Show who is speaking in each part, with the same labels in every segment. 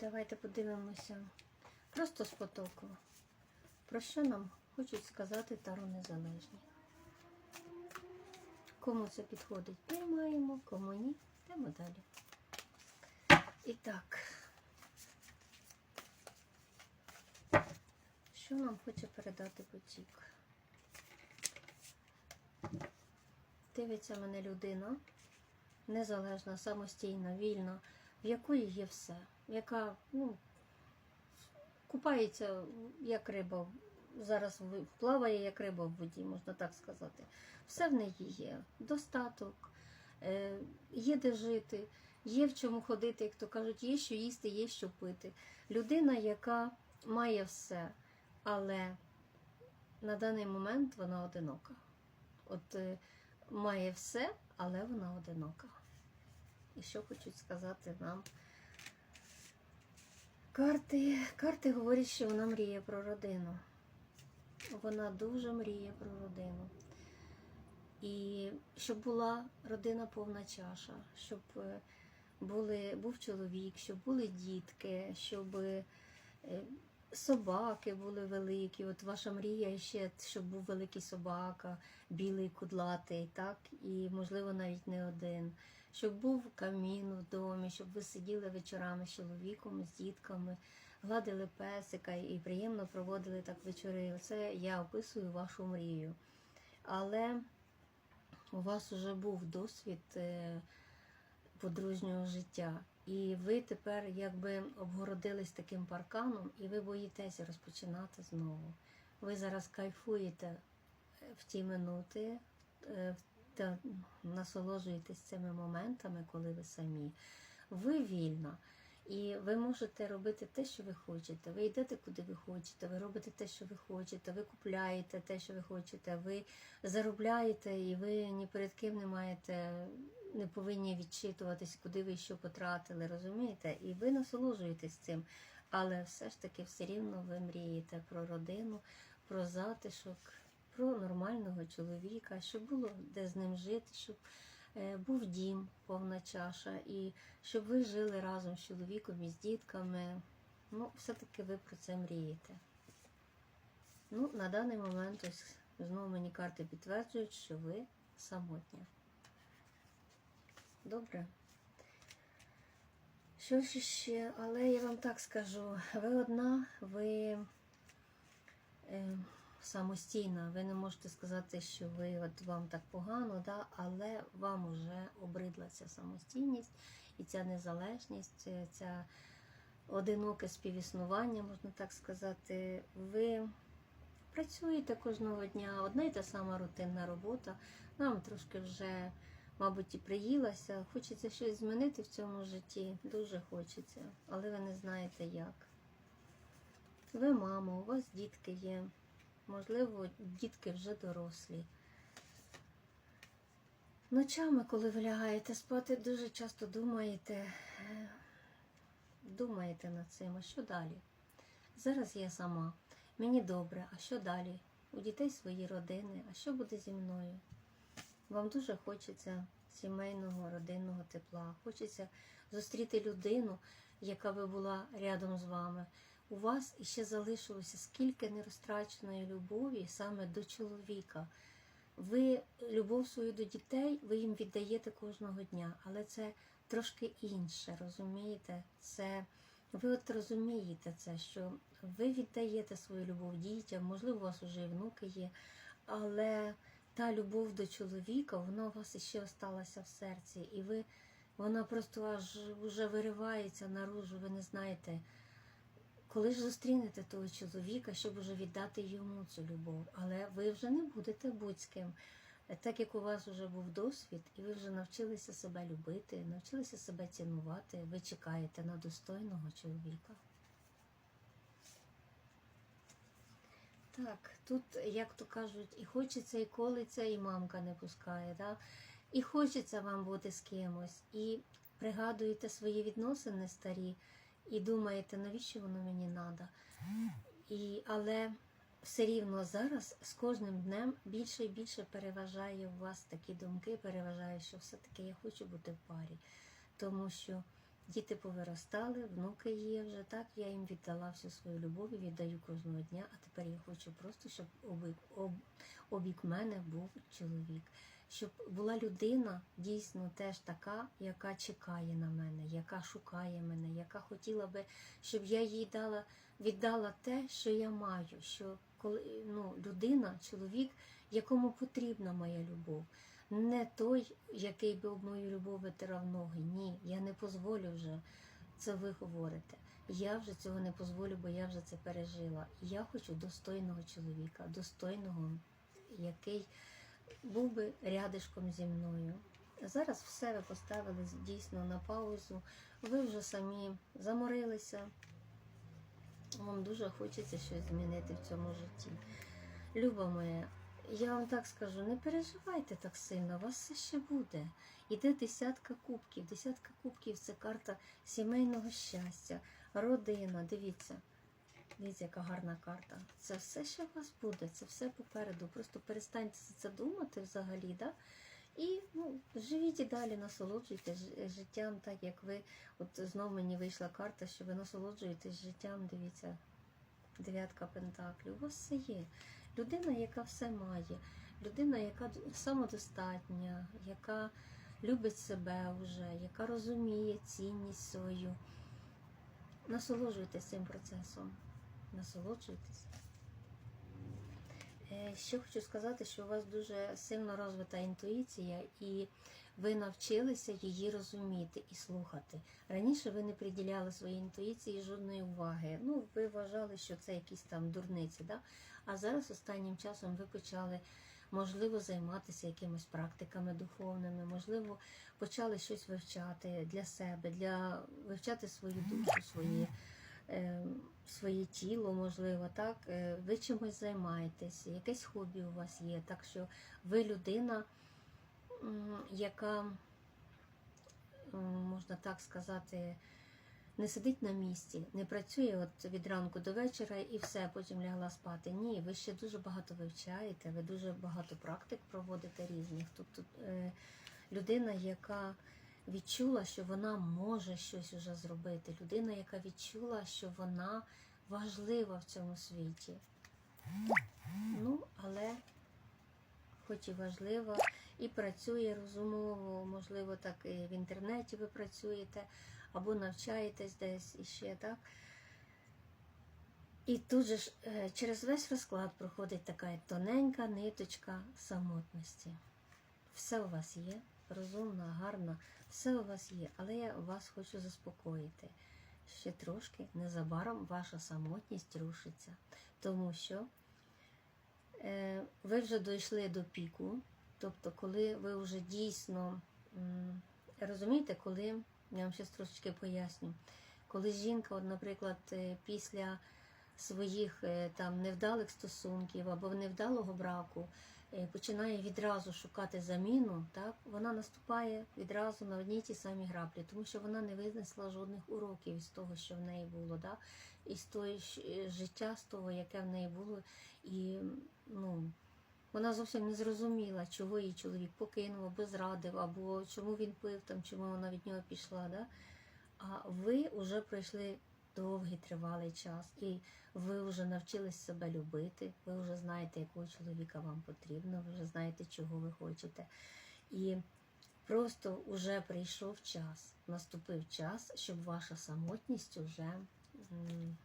Speaker 1: Давайте подивимося просто з потоку. Про що нам хочуть сказати Таро Незалежні? Кому це підходить, приймаємо, кому ні, йдемо далі. І так, що нам хоче передати потік? Дивиться мене людина, незалежна, самостійна, вільна, в якої є все, яка ну, купається як риба, зараз плаває як риба в воді, можна так сказати. Все в неї є. Достаток, е, є де жити, є в чому ходити, як то кажуть, є що їсти, є що пити. Людина, яка має все, але на даний момент вона одинока. От е, має все, але вона одинока. І що хочуть сказати нам карти? Карти говорять, що вона мріє про родину. Вона дуже мріє про родину. І щоб була родина повна чаша, щоб е, були, був чоловік, щоб були дітки, щоб е, собаки були великі. От ваша мрія ще, щоб був великий собака, білий кудлатий, так, і можливо навіть не один. Щоб був камін в домі, щоб ви сиділи вечорами з чоловіком, з дітками, гладили песика і приємно проводили так вечори. Оце я описую вашу мрію. Але у вас вже був досвід е, подружнього життя, і ви тепер якби обгородились таким парканом, і ви боїтеся розпочинати знову. Ви зараз кайфуєте е, в ті минути, е, та насолоджуєтесь цими моментами, коли ви самі. Ви вільна. І ви можете робити те, що ви хочете. Ви йдете куди ви хочете, ви робите те, що ви хочете, ви купляєте те, що ви хочете, ви заробляєте, і ви ні перед ким не маєте, не повинні відчитуватись, куди ви що потратили, розумієте? І ви насолоджуєтесь цим. Але все ж таки все рівно ви мрієте про родину, про затишок, про нормального чоловіка, щоб було де з ним жити, щоб е, був дім, повна чаша, і щоб ви жили разом з чоловіком і з дітками. Ну, все-таки ви про це мрієте. Ну, на даний момент ось знову мені карти підтверджують, що ви самотня. Добре. Що ж ще, але я вам так скажу, ви одна, ви самостійна, ви не можете сказати, що ви от вам так погано, да, але вам уже обридла ця самостійність і ця незалежність, е, ця одиноке співіснування, можна так сказати. Ви працюєте кожного дня, одна й та сама рутинна робота, вам трошки вже, мабуть, і приїлася. Хочеться щось змінити в цьому житті, дуже хочеться, але ви не знаєте як. Ви мама, у вас дітки є. Можливо, дітки вже дорослі. Ночами, коли ви лягаєте спати, дуже часто думаєте, думаєте над цим, а що далі? Зараз я сама. Мені добре, а що далі? У дітей свої родини, а що буде зі мною? Вам дуже хочеться сімейного, родинного тепла. Хочеться зустріти людину, яка би була рядом з вами. У вас іще залишилося скільки нерозтраченої любові саме до чоловіка. Ви любов свою до дітей, ви їм віддаєте кожного дня, але це трошки інше, розумієте? Це ви от розумієте це, що ви віддаєте свою любов дітям, можливо, у вас вже і внуки є, але та любов до чоловіка, вона у вас іще осталася в серці, і ви, вона просто аж вже виривається наружу, ви не знаєте. Коли ж зустрінете того чоловіка, щоб уже віддати йому цю любов, але ви вже не будете будь-ким. Так як у вас вже був досвід, і ви вже навчилися себе любити, навчилися себе цінувати, ви чекаєте на достойного чоловіка. Так, тут, як то кажуть, і хочеться, і колиться, і мамка не пускає. Да? І хочеться вам бути з кимось, і пригадуєте свої відносини старі, і думаєте, навіщо воно мені треба. І, але все рівно зараз з кожним днем більше і більше переважає у вас такі думки, переважає, що все-таки я хочу бути в парі. Тому що Діти повиростали, внуки є вже так. Я їм віддала всю свою любов і віддаю кожного дня. А тепер я хочу просто, щоб обік, об, обік мене був чоловік. Щоб була людина дійсно теж така, яка чекає на мене, яка шукає мене, яка хотіла би, щоб я їй дала, віддала те, що я маю. Що коли ну, людина, чоловік, якому потрібна моя любов. Не той, який би об мою любов витирав ноги. Ні, я не дозволю вже. Це ви говорите. Я вже цього не дозволю, бо я вже це пережила. Я хочу достойного чоловіка, достойного, який був би рядишком зі мною. Зараз все ви поставили дійсно на паузу. Ви вже самі заморилися. Вам дуже хочеться щось змінити в цьому житті. Люба моя, я вам так скажу, не переживайте так сильно, у вас все ще буде. Іде десятка кубків. Десятка кубків це карта сімейного щастя, родина. Дивіться, дивіться, яка гарна карта. Це все ще у вас буде, це все попереду. Просто перестаньте за це думати взагалі. Да? І ну, живіть і далі, насолоджуйтесь життям, так як ви. От знов мені вийшла карта, що ви насолоджуєтесь життям. Дивіться, дев'ятка пентаклів. У вас все є. Людина, яка все має, людина, яка самодостатня, яка любить себе вже, яка розуміє цінність свою. Насолоджуйтесь цим процесом. Насолоджуйтесь. Е, Ще хочу сказати, що у вас дуже сильно розвита інтуїція, і ви навчилися її розуміти і слухати. Раніше ви не приділяли своїй інтуїції жодної уваги. Ну, ви вважали, що це якісь там дурниці, да? а зараз останнім часом ви почали, можливо, займатися якимись практиками духовними, можливо, почали щось вивчати для себе, для вивчати свою душу, свої е, своє тіло, можливо, так, е, ви чимось займаєтесь, якесь хобі у вас є. Так що ви людина, яка, можна так сказати, не сидить на місці, не працює от від ранку до вечора і все, потім лягла спати. Ні, ви ще дуже багато вивчаєте, ви дуже багато практик проводите різних. Тобто е, людина, яка відчула, що вона може щось уже зробити. Людина, яка відчула, що вона важлива в цьому світі. Ну, але хоч і важлива, і працює розумово, можливо, так і в інтернеті ви працюєте, або навчаєтесь десь іще, так? І тут же ж е, через весь розклад проходить така тоненька ниточка самотності. Все у вас є, розумна, гарна, все у вас є, але я вас хочу заспокоїти. Ще трошки незабаром ваша самотність рушиться, тому що е, ви вже дійшли до піку, тобто, коли ви вже дійсно м, розумієте, коли я вам ще трошечки поясню, коли жінка, от, наприклад, е, після своїх е, там невдалих стосунків або невдалого браку починає відразу шукати заміну, так вона наступає відразу на одній ті самі граблі, тому що вона не винесла жодних уроків з того, що в неї було, да? із того життя, з того, яке в неї було, і ну. Вона зовсім не зрозуміла, чого її чоловік покинув або зрадив, або чому він пив, там, чому вона від нього пішла. Да? А ви вже пройшли довгий тривалий час, і ви вже навчились себе любити, ви вже знаєте, якого чоловіка вам потрібно, ви вже знаєте, чого ви хочете. І просто вже прийшов час, наступив час, щоб ваша самотність уже м,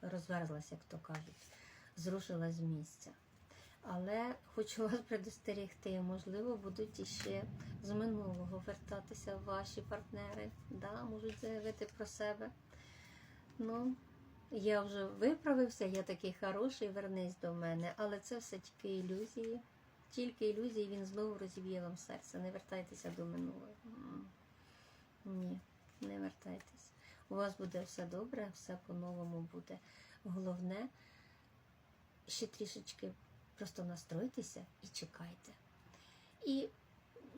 Speaker 1: розверзлась, як то кажуть, зрушила з місця. Але хочу вас предостерегти, можливо, будуть іще з минулого вертатися ваші партнери, да, можуть заявити про себе. Ну, я вже виправився, я такий хороший, вернись до мене, але це все тільки ілюзії. Тільки ілюзії, він знову розіб'є вам серце. Не вертайтеся до минулого. Ні, не вертайтеся. У вас буде все добре, все по-новому буде. Головне, ще трішечки просто настройтеся і чекайте. І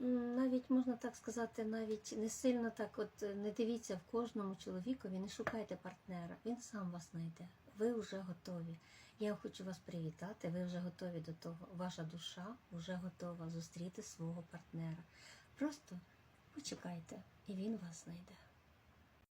Speaker 1: навіть можна так сказати, навіть не сильно так, от е, не дивіться в кожному чоловікові, не шукайте партнера, він сам вас знайде. Ви вже готові. Я хочу вас привітати. Ви вже готові до того. Ваша душа вже готова зустріти свого партнера. Просто почекайте, і він вас знайде.